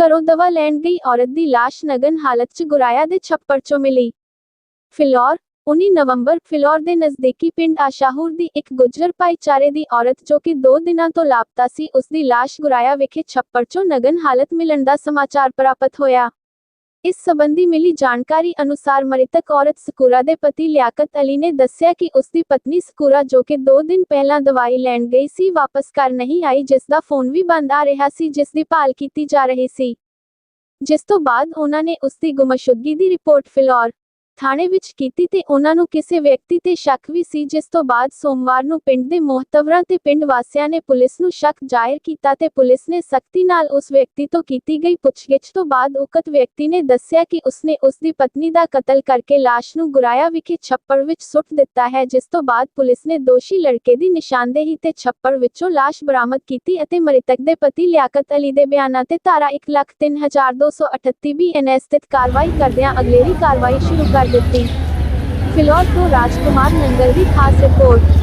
ਘਰੋਂ ਦਵਾ ਲੈਣ ਗਈ ਔਰਤ ਦੀ ਲਾਸ਼ ਨਗਨ ਹਾਲਤ 'ਚ ਗੁਰਾਇਆ ਦੇ ਛੱਪੜ 'ਚੋਂ ਮਿਲੀ। ਫਿਲੌਰ 19 ਨਵੰਬਰ, ਫਿਲੌਰ ਦੇ ਨਜ਼ਦੀਕੀ ਪਿੰਡ ਆਸ਼ਾਹੂਰ ਦੀ ਇੱਕ ਗੁੱਜਰ ਭਾਈਚਾਰੇ ਦੀ ਔਰਤ ਜੋ ਕਿ 2 ਦਿਨਾਂ ਤੋਂ ਲਾਪਤਾ ਸੀ, ਉਸ ਦੀ ਲਾਸ਼ ਗੁਰਾਇਆ ਵਿਖੇ ਛੱਪੜ 'ਚੋਂ ਨਗਨ ਹਾਲਤ ਮਿਲਣ ਦਾ ਸਮਾਚਾਰ ਪ੍ਰਾਪਤ ਹੋਇਆ। ਇਸ ਸਬੰਧੀ ਮਿਲੀ ਜਾਣਕਾਰੀ ਅਨੁਸਾਰ ਮ੍ਰਿਤਕ ਔਰਤ ਸਕੂਰਾ ਦੇ ਪਤੀ ਲਿਆਕਤ ਅਲੀ ਨੇ ਦੱਸਿਆ ਕਿ ਉਸ ਦੀ ਪਤਨੀ ਸਕੂਰਾ ਜੋ ਕਿ 2 ਦਿਨ ਪਹਿਲਾਂ ਦਵਾਈ ਲੈਣ ਗਈ ਸੀ, ਵਾਪਸ ਘਰ ਨਹੀਂ ਆਈ, ਜਿਸ ਦਾ ਫੋਨ ਵੀ ਬੰਦ ਆ ਰਿਹਾ ਸੀ, ਜਿਸ ਦੀ ਭਾਲ ਕੀਤੀ ਜਾ ਰਹੀ ਸੀ। ਜਿਸ ਤੋਂ ਬਾਅਦ ਉਹਨਾਂ ਨੇ ਉਸ ਦੀ ਗੁੰਮਸ਼ੁਦਗੀ ਦੀ ਰਿਪੋਰਟ ਫਿਲੌਰ ਥਾਣੇ ਵਿੱਚ ਕੀਤੀ ਤੇ ਉਹਨਾਂ ਨੂੰ ਕਿਸੇ ਵਿਅਕਤੀ ਤੇ ਸ਼ੱਕ ਵੀ ਸੀ, ਜਿਸ ਤੋਂ ਬਾਅਦ ਸੋਮਵਾਰ ਨੂੰ ਪਿੰਡ ਦੇ ਮੋਹਤਵਰਾਂ ਤੇ ਪਿੰਡ ਵਾਸੀਆਂ ਨੇ ਪੁਲਿਸ ਨੂੰ ਸ਼ੱਕ ਜ਼ਾਹਿਰ ਕੀਤਾ ਤੇ ਪੁਲਿਸ ਨੇ ਸਖਤੀ ਨਾਲ ਉਸ ਵਿਅਕਤੀ ਤੋਂ ਕੀਤੀ ਗਈ ਪੁੱਛਗਿੱਛ ਤੋਂ ਬਾਅਦ ਉਕਤ ਵਿਅਕਤੀ ਨੇ ਦੱਸਿਆ ਕਿ ਉਸਨੇ ਉਸ ਦੀ ਪਤਨੀ ਦਾ ਕਤਲ ਕਰਕੇ ਲਾਸ਼ ਨੂੰ ਗੁਰਾਇਆ ਵਿਖੇ ਛੱਪੜ ਵਿੱਚ ਸੁੱਟ ਦਿੱਤਾ ਹੈ, ਜਿਸ ਤੋਂ ਬਾਅਦ ਪੁਲਿਸ ਨੇ ਦੋਸ਼ੀ ਲੜਕੇ ਦੀ ਨਿਸ਼ਾਨਦੇਹੀ ਤੇ ਛੱਪੜ ਵਿੱਚੋਂ ਲਾਸ਼ ਬਰਾਮਦ ਕੀਤੀ ਅਤੇ ਮ੍ਰਿਤਕ ਦੇ ਪਤੀ ਲਿਆਕਤ ਅਲੀ ਦੇ ਬਿਆਨਾਂ ਤੇ ਧਾਰਾ 103238 ਬੀਐਨਐਸ ਤਹਿਤ ਕਾਰਵਾਈ ਕਰਦਿਆਂ ਅਗਲੇਰੀ ਕਾਰਵਾਈ ਸ਼ੁਰੂ ਕਰ ਦਿੱਤੀ। ਫਿਲੌਰ ਤੋਂ ਰਾਜਕੁਮਾਰ ਨੰਗਲ ਦੀ ਖਾਸ ਰਿਪੋਰਟ।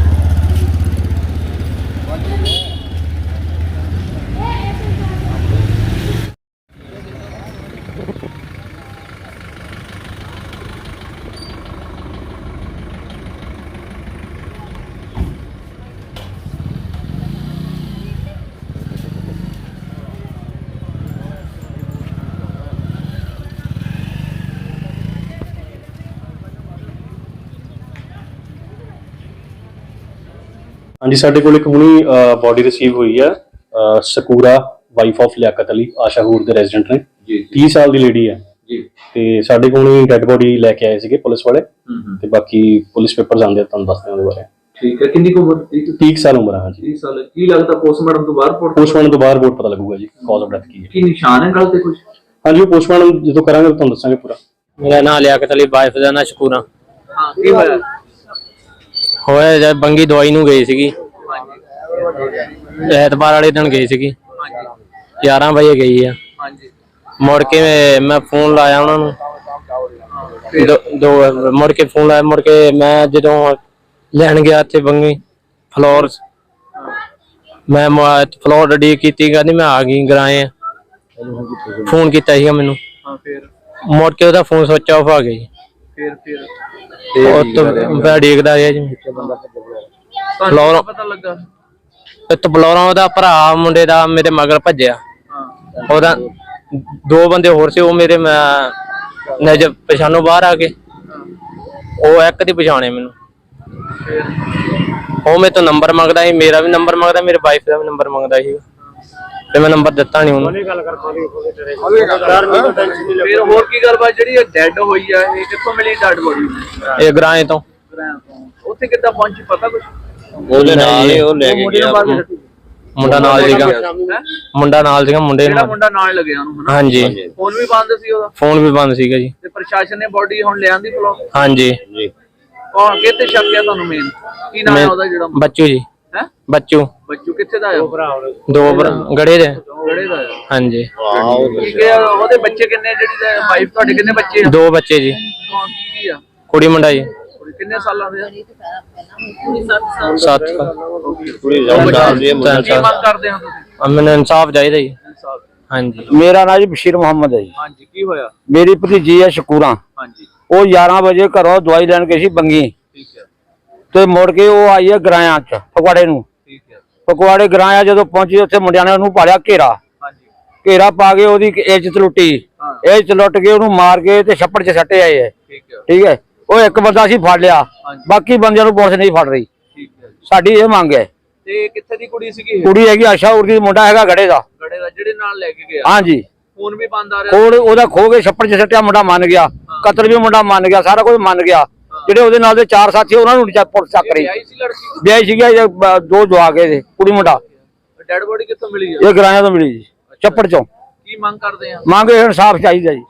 ਹਾਂਜੀ ਸਾਡੇ ਕੋਲ ਇੱਕ ਹੁਣੀ ਬਾਡੀ ਰਿਸੀਵ ਹੋਈ ਹੈ ਅਹ, ਸਕੂਰਾ ਵਾਈਫ ਆਫ ਲਿਆਕਤ ਅਲੀ ਆਸ਼ਾਹੂਰ ਦੇ ਰੈਜ਼ੀਡੈਂਟ ਨੇ। ਜੀ 30 ਸਾਲ ਦੀ ਲੇਡੀ ਹੈ। ਜੀ। ਤੇ ਸਾਡੇ ਕੋਲ ਹੀ ਡੈੱਡ ਬੋਡੀ ਲੈ ਕੇ ਆਏ ਸੀਗੇ ਪੁਲਿਸ ਵਾਲੇ। ਹੂੰ ਹੂੰ। ਤੇ ਬਾਕੀ ਪੁਲਿਸ ਪੇਪਰਸ ਆਉਂਦੇ ਆ ਤੁਹਾਨੂੰ ਦੱਸਦੇ ਹਾਂ ਉਹਦੇ ਬਾਰੇ। ਠੀਕ ਹੈ ਕਿੰਨੀ ਕੁ ਉਮਰ ਸੀ 30 ਕੁ ਸਾਲ ਉਮਰ ਹੈ ਹਾਂਜੀ। 30 ਸਾਲ ਕੀ ਲੱਗਦਾ ਪੋਸਟਮਾਰਟਮ ਤੋਂ ਬਾਅਦ ਰਿਪੋਰਟ ਪੋਸਟਮਾਰਟਮ ਤੋਂ ਬਾਅਦ ਰਿਪੋਰਟ ਪਤਾ ਲੱਗੂਗਾ ਜੀ ਕਾਜ਼ ਆਫ ਡੈਥ ਕੀ ਹੈ। ਕੀ ਨਿਸ਼ਾਨ ਹੈ ਗੱਲ ਤੇ ਕੁਝ ਹਾਂਜੀ ਉਹ ਪੋਸਟਮਾਰਟਮ ਜਦੋਂ ਕਰਾਂਗੇ ਤੁਹਾਨੂੰ ਦੱਸਾਂਗੇ ਪੂਰਾ। ਮੇਰਾ ਨਾਮ ਲਿਆਕਤ ਅਲੀ ਵਾਈਫ ਦਾ ਨਾਂ ਸ਼ਕੂਰਾ। ਹਾਂ ਕੀ ਹੋਇਆ? ਹੋਇਆ ਜਦ ਬੰਗੀ ਦਵਾਈ ਨੂੰ ਗਈ ਸੀਗੀ। ਐਤਵਾਰ ਵਾਲੇ ਦਿਨ ਗਈ ਸੀਗੀ। ਹਾਂਜੀ 11 ਵਜੇ ਗਈ ਆ। ਹਾਂਜੀ ਮੁੜ ਕੇ ਮੈਂ ਫੋਨ ਲਾਇਆ ਉਹਨਾਂ ਨੂੰ। ਦੋ- ਮੁੜ ਕੇ ਫੋਨ ਲਾਇਆ ਮੁੜ ਕੇ ਮੈਂ ਜਦੋਂ ਲੈਣ ਗਿਆ ਇੱਥੇ ਬੰਗੀ ਫਲੋਰ ਮੈਂ ਫਲੋਰ ਰੈਡੀ ਕੀਤੀ ਕਹਿੰਦੀ ਮੈਂ ਆ ਗਈ ਗਰਾਏ ਫੋਨ ਕੀਤਾ ਸੀਗਾ ਮੈਨੂੰ। ਹਾਂ ਫਿਰ? ਮੁੜ ਕੇ ਉਹਦਾ ਫੋਨ ਸਵਿਚ ਆਫ ਆ ਗਿਆ ਜੀ। ਫਿਰ ਫਿਰ। ਉਹ ਤੋਂ ਮੈਂ ਦੇਖਦਾ ਰਿਹਾ ਜੀ। ਤੁਹਾਨੂੰ ਫਲੋਰ- ਪਤਾ ਲੱਗਾ? ਤੇ ਬਲੌਰਾਂ ਉਹਦਾ ਭਰਾ ਮੁੰਡੇ ਦਾ ਮੇਰੇ ਮਗਰ ਭੱਜਿਆ। ਹਾਂ। ਉਹਦਾ ਦੋ ਬੰਦੇ ਹੋਰ ਸੀ ਉਹ ਮੇਰੇ ਨਜ਼ਰ ਪਛਾਣੋਂ ਬਾਹਰ ਆ ਗਏ। ਉਹ ਇੱਕ ਦੀ ਪਛਾਣੇ ਮੈਨੂੰ। ਉਹ ਮੇਰੇ ਤੋਂ ਨੰਬਰ ਮੰਗਦਾ ਸੀ ਮੇਰਾ ਵੀ ਨੰਬਰ ਮੰਗਦਾ ਮੇਰੇ ਵਾਈਫ ਦਾ ਵੀ ਨੰਬਰ ਮੰਗਦਾ ਸੀ। ਤੇ ਮੈਂ ਨੰਬਰ ਦਿੱਤਾ ਨਹੀਂ ਉਹਨੂੰ। ਫਿਰ ਹੋਰ ਕੀ ਗੱਲਬਾਤ ਜਿਹੜੀ ਇਹ ਡੈੱਡ ਹੋਈ ਆ ਇਹ ਕਿੱਥੋਂ ਮਿਲੀ ਡੈੱਡ ਬੋਡੀ ਇਹ ਗਰਾਏ ਤੋਂ। ਉੱਥੇ ਕਿੱਦਾਂ ਪਹੁੰਚੀ ਪਤਾ ਕੁਝ ਉਹਦੇ ਨਾਲ ਹੀ ਉਹ ਲੈ ਕੇ ਗਿਆ ਮੁੰਡਾ ਨਾਲ ਸੀਗਾ। ਹੈਂ? ਮੁੰਡਾ ਨਾਲ ਸੀਗਾ ਮੁੰਡੇ ਜਿਹੜਾ ਨਾਲ। ਮੁੰਡਾ ਨਾਲ ਲੱਗਿਆ ਉਹਨੂੰ ਹਨਾ? ਹਾਂਜੀ। ਫੋਨ ਵੀ ਬੰਦ ਸੀ ਉਹਦਾ? ਫੋਨ ਵੀ ਬੰਦ ਸੀਗਾ ਜੀ। ਤੇ ਪ੍ਰਸ਼ਾਸਨ ਨੇ ਬੋਡੀ ਹੁਣ ਲਿਆਂਦੀ ਫਲੋ ਹਾਂਜੀ। ਕੌਣ ਕਿੱਥੇ ਸ਼ੱਕ ਹੈ ਤੁਹਾਨੂੰ ਮੇਨ ਕੀ ਨਾਮ ਹੈ ਮੈਂ- ਉਹਦਾ ਜਿਹੜਾ ਬੱਚੂ ਜੀ। ਹੈ? ਬੱਚੂ। ਬੱਚੂ ਕਿੱਥੇ ਦਾ ਹੈ ਦੋ ਭਰਾ- ਗੜੇ ਦੇ। ਗੜੇ ਦਾ ਹੈ ਹਾਂਜੀ। ਠੀਕ ਹੈ ਉਹਦੇ ਬੱਚੇ ਕਿੰਨੇ ਜਿਹੜੀ ਵਾਈਫ ਤੁਹਾਡੇ ਕਿੰਨੇ ਬੱਚੇ ਆ? ਦੋ ਬੱਚੇ ਜੀ। ਕੌਣ ਕੀ ਕੀ ਆ? ਕੁੜੀ ਮੁੰਡਾ ਜੀ। ਕੁੜੀ ਕਿੰਨੇ ਸਾਲਾਂ ਦੇ ਆ? ਸੱਤ ਕੀ ਮੰਗ ਕਰਦੇ ਹੋ ਤੁਸੀਂ? ਆ ਮੈਨੂੰ ਇਨਸਾਫ ਚਾਹੀਦਾ ਜੀ। ਇਨਸਾਫ਼। ਹਾਂਜੀ। ਮੇਰਾ ਨਾਂ ਜੀ ਬਸ਼ੀਰ ਮੁਹੰਮਦ ਹੈ ਜੀ। ਹਾਂਜੀ ਕੀ ਹੋਇਆ? ਮੇਰੀ ਭਤੀਜੀ ਹੈ ਸ਼ਕੂਰਾ। ਹਾਂਜੀ। ਉਹ 11 ਵਜੇ ਘਰੋਂ ਦਵਾਈ ਲੈਣ ਗਈ ਸੀ ਬੰਗੀ। ਤੇ ਮੁੜ ਕੇ ਉਹ ਆਈ ਹੈ ਗਰਾਇਆ ਚ ਫਗਵਾੜੇ ਨੂੰ। ਠੀਕ ਹੈ। ਫਗਵਾੜੇ ਗਰਾਇਆ ਜਦੋਂ ਪਹੁੰਚੀ ਉੱਥੇ ਮੁੰਡਿਆਂ ਨੇ ਉਹਨੂੰ ਪਾਲਿਆ ਘੇਰਾ। ਹਾਂਜੀ। ਘੇਰਾ ਪਾ ਕੇ ਉਹਦੀ ਇੱਜ਼ਤ ਲੁੱਟੀ। ਇੱਜ਼ਤ ਲੁੱਟ ਕੇ ਉਹਨੂੰ ਮਾਰ ਕੇ ਤੇ ਛੱਪੜ 'ਚ ਸੱਟੇ ਆਏ ਹੈ ਠੀਕ ਹੈ। ਠੀਕ ਹੈ। ਉਹ ਇੱਕ ਬੰਦਾ ਸੀ ਫੜ ਲਿਆ। ਬਾਕੀ ਬੰਦਿਆਂ ਨੂੰ ਪੁਲਿਸ ਨਹੀਂ ਫੜ ਰਹੀ। ਠੀਕ ਹੈ ਸਾਡੀ ਇਹ ਮੰਗ ਹੈ। ਤੇ ਕਿੱਥੇ ਦੀ ਕੁੜੀ ਸੀਗੀ? ਕੁੜੀ ਹੈਗੀ ਆਸ਼ਾ ਉਰਦੀ ਮੁੰਡਾ ਹੈਗਾ ਗੜੇ ਦਾ। ਗੜੇ ਦਾ ਜਿਹੜੇ ਨਾਲ ਲੈ ਕੇ ਗਿਆ। ਹਾਂਜੀ। ਫੋਨ ਵੀ ਬੰਦ ਆ ਰਿਹਾ ਉਹਦਾ ਖੋ ਕੇ ਛੱਪੜ 'ਚ ਸੱਟਿਆ ਮੁੰਡਾ ਮੰਨ ਗਿਆ। ਕਤਲ ਵੀ ਮੁੰਡਾ ਮੰਨ ਗਿਆ ਸਾਰਾ ਕੁਝ ਮੰਨ ਗਿਆ। ਜਿਹੜੇ ਉਹਦੇ ਨਾਲ ਦੇ ਚਾਰ ਸਾਥੀ ਉਹਨਾਂ ਨੂੰ ਚੱਕ ਪੁਲਿਸ ਚੱਕ ਰਹੀ। ਆਈ ਸੀ ਲੜਕੀ ਵਿਆਹ ਸੀਗਾ ਇਹ ਬ- ਦੋ ਜਵਾਕ ਇਹਦੇ ਕੁੜੀ ਮੁੰਡਾ। ਡੈਡ ਬੋਡੀ ਕਿੱਥੋਂ ਮਿਲੀ ਆ? ਇਹ ਗਰਾਇਆ ਤੋਂ ਮਿਲੀ ਜੀ ਚੱਪੜ ਚੋਂ। ਕੀ ਮੰਗ ਕਰਦੇ ਆ? ਮੰਗੇ ਇਨਸਾਫ ਚਾਹੀਦਾ ਜੀ।